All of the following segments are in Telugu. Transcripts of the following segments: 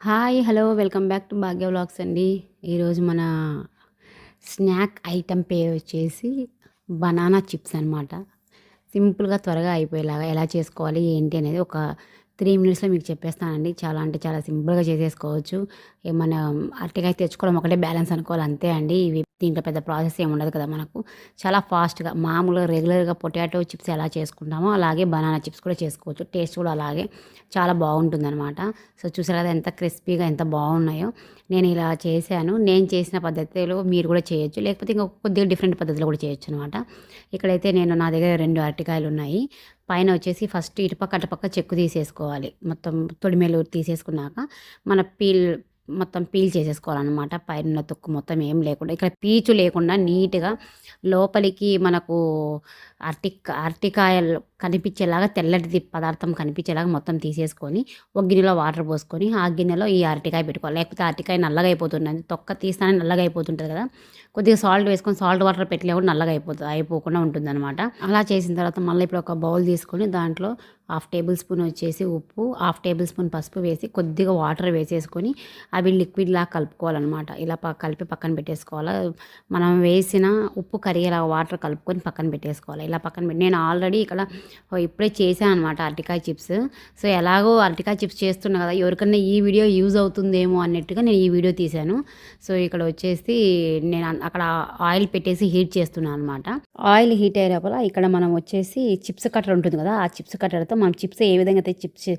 Hi hello welcome back to Bhagya vlogs అండి. ఈరోజు మన స్నాక్ ఐటెం పేరు వచ్చేసి బనానా చిప్స్ అనమాట సింపుల్గా త్వరగా అయిపోయేలాగా ఎలా చేసుకోవాలి ఏంటి అనేది ఒక త్రీ మినిట్స్లో మీకు చెప్పేస్తానండి. చాలా అంటే చాలా సింపుల్గా చేసేసుకోవచ్చు. ఏమన్నా అరటికాయ తెచ్చుకోవడం ఒకటే బ్యాలెన్స్ అనుకోవాలి అంతే అండి. ఇవి దీంట్లో పెద్ద ప్రాసెస్ ఏమి ఉండదు కదా మనకు. చాలా ఫాస్ట్గా మామూలుగా రెగ్యులర్గా పొటాటో చిప్స్ ఎలా చేసుకుంటామో అలాగే బనానా చిప్స్ కూడా చేసుకోవచ్చు. టేస్ట్ కూడా అలాగే చాలా బాగుంటుంది అనమాట సో చూసారు కదా ఎంత క్రిస్పీగా ఎంత బాగున్నాయో. నేను ఇలా చేశాను. నేను చేసిన పద్ధతిలో మీరు కూడా చేయొచ్చు. లేకపోతే ఇంకా కొద్దిగా డిఫరెంట్ పద్ధతిలో కూడా చేయొచ్చు అనమాట ఇక్కడైతే నేను నా దగ్గర రెండు అరటికాయలు ఉన్నాయి. పైన వచ్చేసి ఫస్ట్ ఇటుపక్క అటుపక్క చెక్కు తీసేసుకోవాలి. మొత్తం తొడిమేలు తీసేసుకున్నాక మన పీల్ మొత్తం పీల్ చేసేసుకోవాలన్నమాట. పైన తొక్కు మొత్తం ఏం లేకుండా ఇక్కడ పీచు లేకుండా నీట్గా లోపలికి మనకు అరటి అరటికాయలు కనిపించేలాగా తెల్లటిది పదార్థం కనిపించేలాగా మొత్తం తీసేసుకొని ఒక గిన్నెలో వాటర్ పోసుకొని ఆ గిన్నెలో ఈ అరటికాయ పెట్టుకోవాలి. లేకపోతే అరటికాయ నల్లగా అయిపోతుంది తొక్క తీస్తానే నల్లగా అయిపోతుంటుంది కదా. కొద్దిగా సాల్ట్ వేసుకొని సాల్ట్ వాటర్ పెట్టలే కూడా నల్లగా అయిపోతుంది అయిపోకుండా ఉంటుంది అనమాట అలా చేసిన తర్వాత మళ్ళీ ఇప్పుడు ఒక బౌల్ తీసుకొని దాంట్లో హాఫ్ టేబుల్ స్పూన్ వచ్చేసి ఉప్పు హాఫ్ టేబుల్ స్పూన్ పసుపు వేసి కొద్దిగా వాటర్ వేసేసుకొని అవి లిక్విడ్లా కలుపుకోవాలన్నమాట. ఇలా కలిపి పక్కన పెట్టేసుకోవాలి. మనం వేసిన ఉప్పు కరిగేలా వాటర్ కలుపుకొని పక్కన పెట్టేసుకోవాలి. ఇలా పక్కన పెట్టి నేను ఆల్రెడీ ఇక్కడ ఇప్పుడే చేశాను అనమాట అరటికాయ చిప్స్. సో ఎలాగో అరటికాయ చిప్స్ చేస్తున్నా కదా ఎవరికన్నా ఈ వీడియో యూజ్ అవుతుందేమో అన్నట్టుగా నేను ఈ వీడియో తీశాను. సో ఇక్కడ వచ్చేసి నేను అక్కడ ఆయిల్ పెట్టేసి హీట్ చేస్తున్నాను అనమాట ఆయిల్ హీట్ అయ్యేపల ఇక్కడ మనం వచ్చేసి చిప్స్ కట్టర్ ఉంటుంది కదా ఆ చిప్స్ కట్టర్తో మనం చిప్స్ ఏ విధంగా అయితే చిప్స్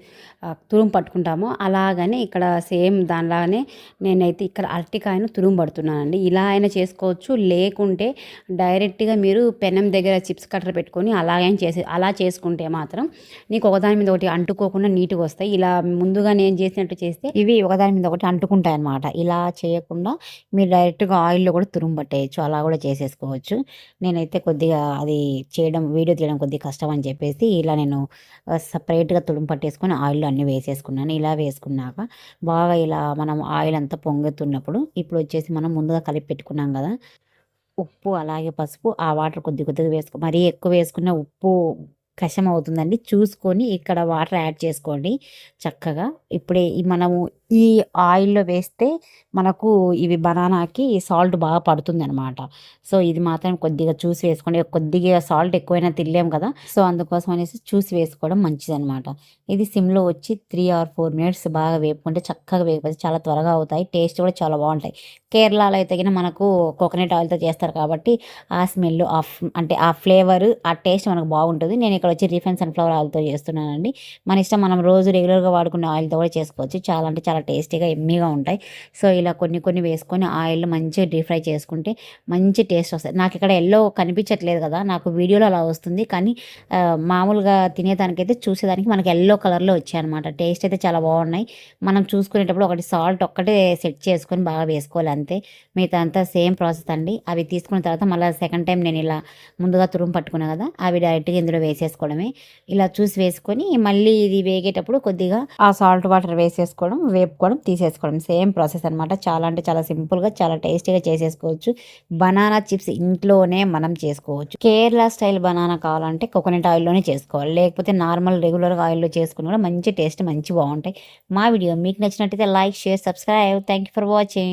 తురుము పట్టుకుంటామో అలాగనే ఇక్కడ సేమ్ దానిలాగానే నేనైతే ఇక్కడ అరటికాయను తురుము పడుతున్నానండి. ఇలా అయినా చేసుకోవచ్చు లేకుంటే డైరెక్ట్గా మీరు పెనం దగ్గర చిప్స్ కట్టర్ పెట్టుకొని అలాగైనా చేసే అలా చేసుకుంటే మాత్రం నీకు ఒకదాని మీద ఒకటి అంటుకోకుండా నీట్గా వస్తాయి. ఇలా ముందుగా నేను చేసినట్టు చేస్తే ఇవి ఒకదాని మీద ఒకటి అంటుకుంటాయి అనమాట ఇలా చేయకుండా మీరు డైరెక్ట్గా ఆయిల్లో కూడా తురుంబట్టేయచ్చు అలా కూడా చేసేసుకోవచ్చు. నేనైతే కొద్దిగా అది చేయడం వీడియో తీయడం కొద్దిగా కష్టం అని చెప్పేసి ఇలా నేను సపరేట్గా తుడుము పట్టేసుకొని ఆయిల్లో అన్నీ వేసేసుకున్నాను. ఇలా వేసుకున్నాక బాగా ఇలా మనం ఆయిల్ అంతా పొంగుతున్నప్పుడు ఇప్పుడు వచ్చేసి మనం ముందుగా కలిపి పెట్టుకున్నాం కదా ఉప్పు అలాగే పసుపు ఆ వాటర్ కొద్ది కొద్దిగా వేసుకో మరీ ఎక్కువ వేసుకున్న ఉప్పు కషం అవుతుందండి. చూసుకొని ఇక్కడ వాటర్ యాడ్ చేసుకోండి చక్కగా. ఇప్పుడే మనము ఈ ఆయిల్లో వేస్తే మనకు ఇవి బనానాకి సాల్ట్ బాగా పడుతుంది అనమాట సో ఇది మాత్రం కొద్దిగా చూసి వేసుకోండి. కొద్దిగా సాల్ట్ ఎక్కువైనా తినలేం కదా. సో అందుకోసం అనేసి చూసి వేసుకోవడం మంచిది అనమాట ఇది సిమ్లో వచ్చి త్రీ ఆర్ ఫోర్ మినిట్స్ బాగా వేపుకుంటే చక్కగా వేగిపోతే చాలా త్వరగా అవుతాయి. టేస్ట్ కూడా చాలా బాగుంటాయి. కేరళలో అయితే మనకు కోకోనట్ ఆయిల్తో చేస్తారు కాబట్టి ఆ స్మెల్ ఆ అంటే ఆ ఫ్లేవర్ ఆ టేస్ట్ మనకు బాగుంటుంది. నేను ఇక్కడ వచ్చి రిఫైన్ సన్ఫ్లవర్ ఆయిల్తో చేస్తున్నానండి. మన ఇష్టం మనం రోజు రెగ్యులర్గా వాడుకునే ఆయిల్తో కూడా చేసుకోవచ్చు. చాలా అంటే చాలా టేస్టీగా ఎమ్మీగా ఉంటాయి. సో ఇలా కొన్ని కొన్ని వేసుకొని ఆయిల్ మంచిగా డీప్ ఫ్రై చేసుకుంటే మంచి టేస్ట్ వస్తుంది నాకు ఇక్కడ ఎల్లో కనిపించట్లేదు కదా నాకు వీడియోలో అలా వస్తుంది. కానీ మామూలుగా తినేదానికైతే చూసేదానికి మనకి ఎల్లో కలర్లో వచ్చాయి అనమాట టేస్ట్ అయితే చాలా బాగున్నాయి. మనం చూసుకునేటప్పుడు ఒకటి సాల్ట్ ఒక్కటే సెట్ చేసుకొని బాగా వేసుకోవాలి అంతే. మిగతా అంతా సేమ్ ప్రాసెస్ అండి. అవి తీసుకున్న తర్వాత మళ్ళీ సెకండ్ టైం నేను ఇలా ముందుగా తురుము పట్టుకున్నా కదా అవి డైరెక్ట్గా ఇందులో వేసేసుకోవడమే. ఇలా చూసి వేసుకొని మళ్ళీ ఇది వేగేటప్పుడు కొద్దిగా ఆ సాల్ట్ వాటర్ వేసేసుకోవడం వేపుకోవడం తీసేసుకోవడం. సేమ్ ప్రాసెస్ అనమాట చాలా అంటే చాలా సింపుల్గా చాలా టేస్టీగా చేసేసుకోవచ్చు. బనానా చిప్స్ ఇంట్లోనే మనం చేసుకోవచ్చు. కేరళ స్టైల్ బనానా కావాలంటే కోకోనట్ ఆయిల్లోనే చేసుకోవాలి. లేకపోతే నార్మల్ రెగ్యులర్గా ఆయిల్లో చేసుకుని కూడా మంచి టేస్ట్ మంచి బాగుంటాయి. మా వీడియో మీకు నచ్చినట్టయితే like share subscribe. Thank you for watching